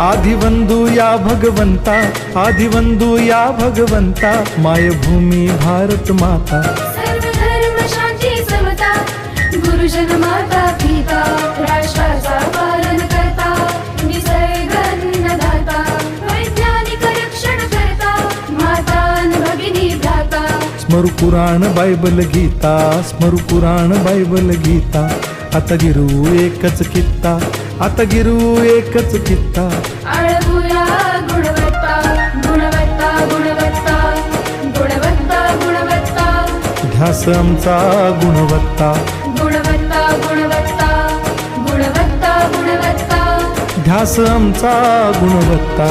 आधिवंदू या भगवंता आधिवंदू या भगवंता मायभूमी भारत माता। सर्व धर्म शांती समता गुरुजन माता पिता राष्ट्राचा पालन करता निसर्ग अन्नदाता वैज्ञानिक रक्षण करता माता अन भगिनी भ्राता। स्मरु पुराण बायबल गीता स्मरु पुराण बायबल गीता। आता गिरू एकच कित्ता आता गिरू एकच कित्ता. आळवूया गुणवत्ता गुणवत्ता गुणवत्ता गुणवत्ता गुणवत्ता. ध्यास आमचा गुणवत्ता. गुणवत्ता गुणवत्ता गुणवत्ता गुणवत्ता. ध्यास आमचा गुणवत्ता.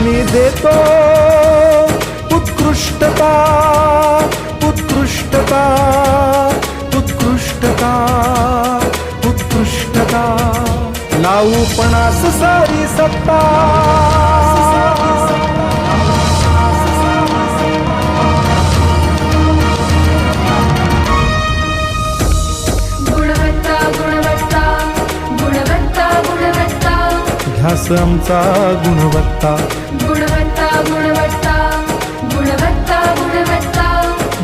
आम्ही देतो उत्कृष्टता उत्कृष्टता उत्कृष्टता उत्कृष्टता. लावू पणास सारी सत्ता. गुणवत्ता गुणवत्ता गुणवत्ता गुणवत्ता. ध्यास आमचा गुणवत्ता.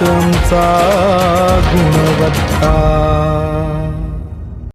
समचा गुणवत्ता.